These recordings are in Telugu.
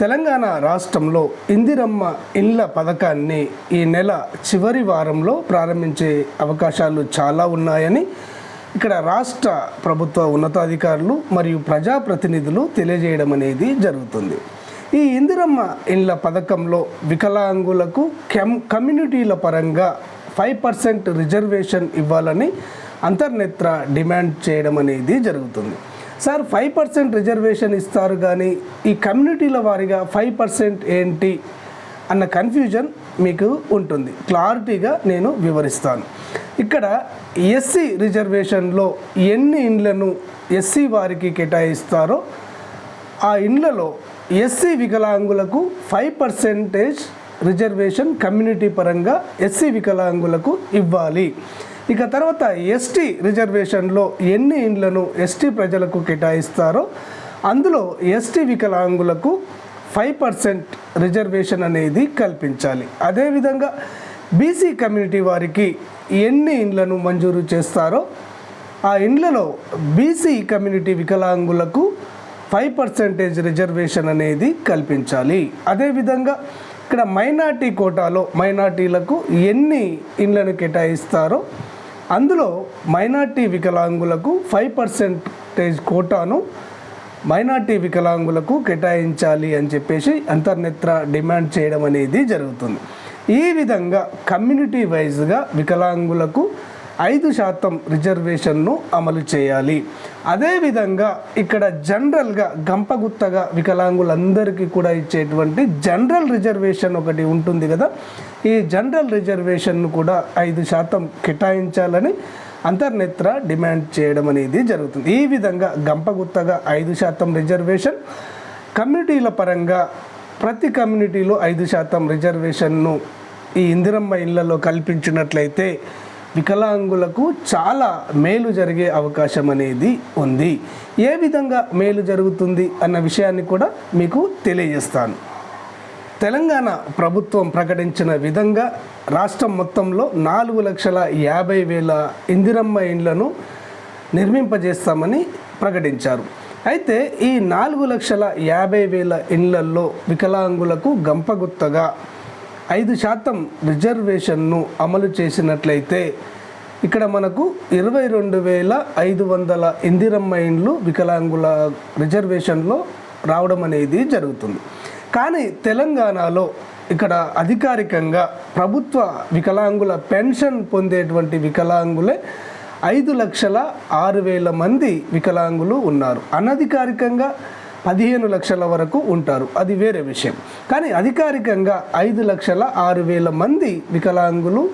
తెలంగాణ రాష్ట్రంలో ఇందిరమ్మ ఇండ్ల పథకాన్ని ఈ నెల చివరి వారంలో ప్రారంభించే అవకాశాలు చాలా ఉన్నాయని ఇక్కడ రాష్ట్ర ప్రభుత్వ ఉన్నతాధికారులు మరియు ప్రజాప్రతినిధులు తెలియజేయడం అనేది జరుగుతుంది. ఈ ఇందిరమ్మ ఇండ్ల పథకంలో వికలాంగులకు కెమ్ కమ్యూనిటీల పరంగా ఫైవ్ పర్సెంట్ రిజర్వేషన్ ఇవ్వాలని అంతర్నేత్ర డిమాండ్ చేయడం అనేది జరుగుతుంది. సార్ ఫైవ్ పర్సెంట్ రిజర్వేషన్ ఇస్తారు కానీ ఈ కమ్యూనిటీల వారిగా ఫైవ్ పర్సెంట్ ఏంటి అన్న కన్ఫ్యూజన్ మీకు ఉంటుంది. క్లారిటీగా నేను వివరిస్తాను. ఇక్కడ ఎస్సీ రిజర్వేషన్లో ఎన్ని ఇండ్లను ఎస్సీ వారికి కేటాయిస్తారో ఆ ఇండ్లలో ఎస్సీ వికలాంగులకు ఫైవ్ పర్సెంటేజ్ రిజర్వేషన్ కమ్యూనిటీ పరంగా ఎస్సీ వికలాంగులకు ఇవ్వాలి. ఇక తర్వాత ఎస్టీ రిజర్వేషన్లో ఎన్ని ఇండ్లను ఎస్టీ ప్రజలకు కేటాయిస్తారో అందులో ఎస్టీ వికలాంగులకు ఫైవ్ పర్సెంట్ రిజర్వేషన్ అనేది కల్పించాలి. అదేవిధంగా బీసీ కమ్యూనిటీ వారికి ఎన్ని ఇండ్లను మంజూరు చేస్తారో ఆ ఇండ్లలో బీసీ కమ్యూనిటీ వికలాంగులకు ఫైవ్ పర్సెంటేజ్ రిజర్వేషన్ అనేది కల్పించాలి. అదేవిధంగా ఇక్కడ మైనార్టీ కోటాలో మైనార్టీలకు ఎన్ని ఇండ్లను కేటాయిస్తారో అందులో మైనార్టీ వికలాంగులకు ఫైవ్ పర్సెంటేజ్ కోటాను మైనార్టీ వికలాంగులకు కేటాయించాలి అని చెప్పేసి అంతర్నేత్ర డిమాండ్ చేయడం అనేది జరుగుతుంది. ఈ విధంగా కమ్యూనిటీ వైజ్గా వికలాంగులకు ఐదు శాతం రిజర్వేషన్ను అమలు చేయాలి. అదేవిధంగా ఇక్కడ జనరల్గా గంపగుత్తగా వికలాంగులందరికీ కూడా ఇచ్చేటువంటి జనరల్ రిజర్వేషన్ ఒకటి ఉంటుంది కదా. ఈ జనరల్ రిజర్వేషన్ను కూడా ఐదు శాతం కేటాయించాలని అంతర్నేత్ర డిమాండ్ చేయడం అనేది జరుగుతుంది. ఈ విధంగా గంపగుత్తగా ఐదు శాతం రిజర్వేషన్ కమ్యూనిటీల పరంగా ప్రతి కమ్యూనిటీలో ఐదు శాతం రిజర్వేషన్ను ఈ ఇందిరమ్మ ఇళ్ళలో కల్పించినట్లయితే వికలాంగులకు చాలా మేలు జరిగే అవకాశం అనేది ఉంది. ఏ విధంగా మేలు జరుగుతుంది అన్న విషయాన్ని కూడా మీకు తెలియజేస్తాను. తెలంగాణ ప్రభుత్వం ప్రకటించిన విధంగా రాష్ట్రం మొత్తంలో నాలుగు లక్షల యాభై వేల ఇందిరమ్మ ఇండ్లను నిర్మింపజేస్తామని ప్రకటించారు. అయితే ఈ నాలుగు లక్షల యాభై వేల ఇండ్లల్లో వికలాంగులకు గంపగుత్తగా ఐదు శాతం రిజర్వేషన్ను అమలు చేసినట్లయితే ఇక్కడ మనకు ఇరవై రెండు వేల ఐదు వందల ఇందిరమ్మ ఇండ్లు వికలాంగుల రిజర్వేషన్లో రావడం అనేది జరుగుతుంది. కానీ తెలంగాణలో ఇక్కడ అధికారికంగా ప్రభుత్వ వికలాంగుల పెన్షన్ పొందేటువంటి వికలాంగులే ఐదు లక్షల ఆరు వేల మంది వికలాంగులు ఉన్నారు. అనధికారికంగా పదిహేను లక్షల వరకు ఉంటారు. అది వేరే విషయం. కానీ అధికారికంగా ఐదు లక్షల ఆరు వేల మంది వికలాంగులు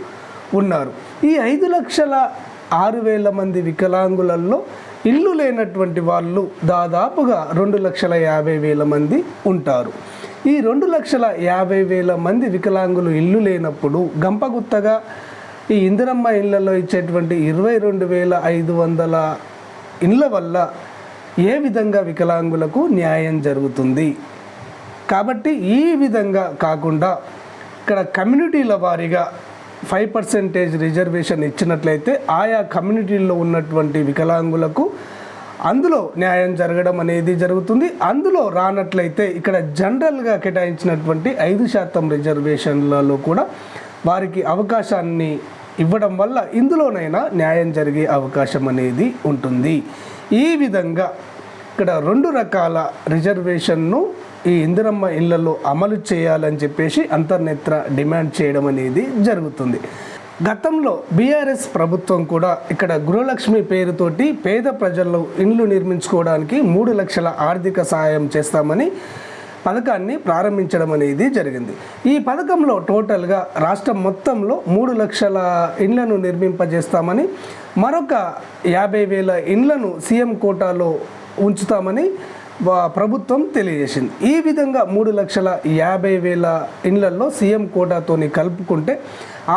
ఉన్నారు. ఈ ఐదు లక్షల ఆరు వేల మంది వికలాంగులలో ఇల్లు లేనటువంటి వాళ్ళు దాదాపుగా రెండు లక్షల యాభై వేల మంది ఉంటారు. ఈ రెండు లక్షల యాభై వేల మంది వికలాంగులు ఇల్లు లేనప్పుడు గంపగుత్తగా ఈ ఇందిరమ్మ ఇళ్ళలో ఇచ్చేటువంటి ఇరవై రెండు వేల ఐదు వందల ఇళ్ళ వల్ల ఏ విధంగా వికలాంగులకు న్యాయం జరుగుతుంది? కాబట్టి ఈ విధంగా కాకుండా ఇక్కడ కమ్యూనిటీల వారీగా ఫైవ్ పర్సెంటేజ్ రిజర్వేషన్ ఇచ్చినట్లయితే ఆయా కమ్యూనిటీల్లో ఉన్నటువంటి వికలాంగులకు అందులో న్యాయం జరగడం అనేది జరుగుతుంది. అందులో రానట్లయితే ఇక్కడ జనరల్గా కేటాయించినటువంటి ఐదు శాతం రిజర్వేషన్లలో కూడా వారికి అవకాశాన్ని ఇవ్వడం వల్ల ఇందులోనైనా న్యాయం జరిగే అవకాశం అనేది ఉంటుంది. ఈ విధంగా ఇక్కడ రెండు రకాల రిజర్వేషన్ను ఈ ఇందిరమ్మ ఇళ్ళలో అమలు చేయాలని చెప్పేసి అంతర్నేత్ర డిమాండ్ చేయడం అనేది జరుగుతుంది. గతంలో బీఆర్ఎస్ ప్రభుత్వం కూడా ఇక్కడ గృహలక్ష్మి పేరుతోటి పేద ప్రజల్లో ఇండ్లు నిర్మించుకోవడానికి మూడు లక్షల ఆర్థిక సహాయం చేస్తామని పథకాన్ని ప్రారంభించడం అనేది జరిగింది. ఈ పథకంలో టోటల్గా రాష్ట్రం మొత్తంలో మూడు లక్షల ఇండ్లను నిర్మింపజేస్తామని మరొక యాభై వేల ఇండ్లను సీఎం కోటాలో ఉంచుతామని ప్రభుత్వం తెలియజేసింది. ఈ విధంగా మూడు లక్షల యాభై వేల ఇండ్లలో సీఎం కోటాతోని కలుపుకుంటే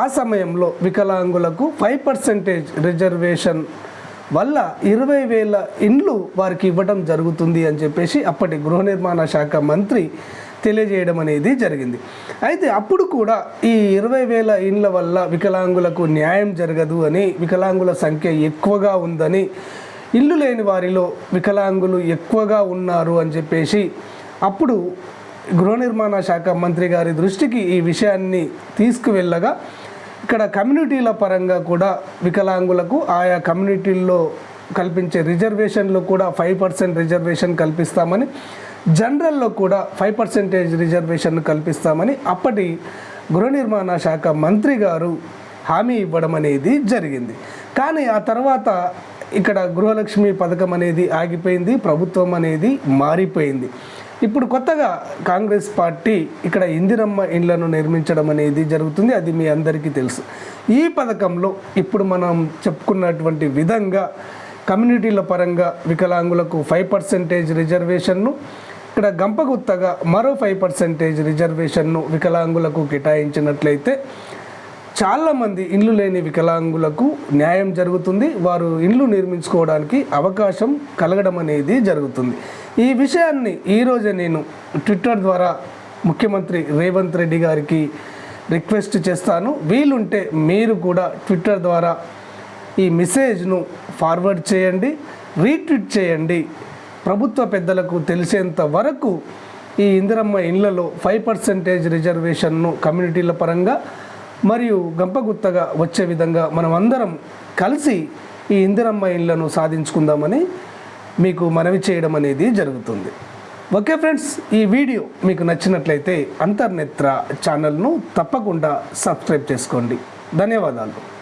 ఆ సమయంలో వికలాంగులకు ఫైవ్ పర్సెంటేజ్ రిజర్వేషన్ వల్ల ఇరవై వేల ఇండ్లు వారికి ఇవ్వడం జరుగుతుంది అని చెప్పేసి అప్పటి గృహ నిర్మాణ శాఖ మంత్రి తెలియజేయడం అనేది జరిగింది. అయితే అప్పుడు కూడా ఈ ఇరవై వేల ఇండ్ల వల్ల వికలాంగులకు న్యాయం జరగదు అని వికలాంగుల సంఖ్య ఎక్కువగా ఉందని ఇల్లు లేని వారిలో వికలాంగులు ఎక్కువగా ఉన్నారు అని చెప్పేసి అప్పుడు గృహ నిర్మాణ శాఖ మంత్రి గారి దృష్టికి ఈ విషయాన్ని తీసుకువెళ్ళగా ఇక్కడ కమ్యూనిటీల పరంగా కూడా వికలాంగులకు ఆయా కమ్యూనిటీల్లో కల్పించే రిజర్వేషన్లో కూడా ఫైవ్ పర్సెంట్ రిజర్వేషన్ కల్పిస్తామని జనరల్లో కూడా ఫైవ్ పర్సెంటేజ్ రిజర్వేషన్ కల్పిస్తామని అప్పటి గృహ నిర్మాణ శాఖ మంత్రి గారు హామీ ఇవ్వడం అనేది జరిగింది. కానీ ఆ తర్వాత ఇక్కడ గృహలక్ష్మి పథకం అనేది ఆగిపోయింది ప్రభుత్వం అనేది మారిపోయింది. ఇప్పుడు కొత్తగా కాంగ్రెస్ పార్టీ ఇక్కడ ఇందిరమ్మ ఇండ్లను నిర్మించడం అనేది జరుగుతుంది అది మీ అందరికీ తెలుసు. ఈ పథకంలో ఇప్పుడు మనం చెప్పుకున్నటువంటి విధంగా కమ్యూనిటీల పరంగా వికలాంగులకు ఫైవ్ పర్సెంటేజ్ రిజర్వేషన్ను ఇక్కడ గంపగుత్తగా మరో ఫైవ్ పర్సెంటేజ్ రిజర్వేషన్ను వికలాంగులకు కేటాయించినట్లయితే చాలామంది ఇండ్లు లేని వికలాంగులకు న్యాయం జరుగుతుంది వారు ఇండ్లు నిర్మించుకోవడానికి అవకాశం కలగడం అనేది జరుగుతుంది. ఈ విషయాన్ని ఈరోజే నేను ట్విట్టర్ ద్వారా ముఖ్యమంత్రి రేవంత్ రెడ్డి గారికి రిక్వెస్ట్ చేస్తాను. వీలుంటే మీరు కూడా ట్విట్టర్ ద్వారా ఈ మెసేజ్ను ఫార్వర్డ్ చేయండి రీట్వీట్ చేయండి. ప్రభుత్వ పెద్దలకు తెలిసేంత వరకు ఈ ఇందిరమ్మ ఇళ్ళలో ఫైవ్ పర్సెంటేజ్ రిజర్వేషన్ను కమ్యూనిటీల పరంగా మరియు గంపగుత్తగా వచ్చే విధంగా మనం అందరం కలిసి ఈ ఇందిరమ్మ ఇళ్ళను సాధించుకుందామని మీకు మనవి చేయడం అనేది జరుగుతుంది. ఓకే ఫ్రెండ్స్ ఈ వీడియో మీకు నచ్చినట్లయితే అంతర్నేత్ర ఛానల్ను తప్పకుండా సబ్స్క్రైబ్ చేసుకోండి. ధన్యవాదాలు.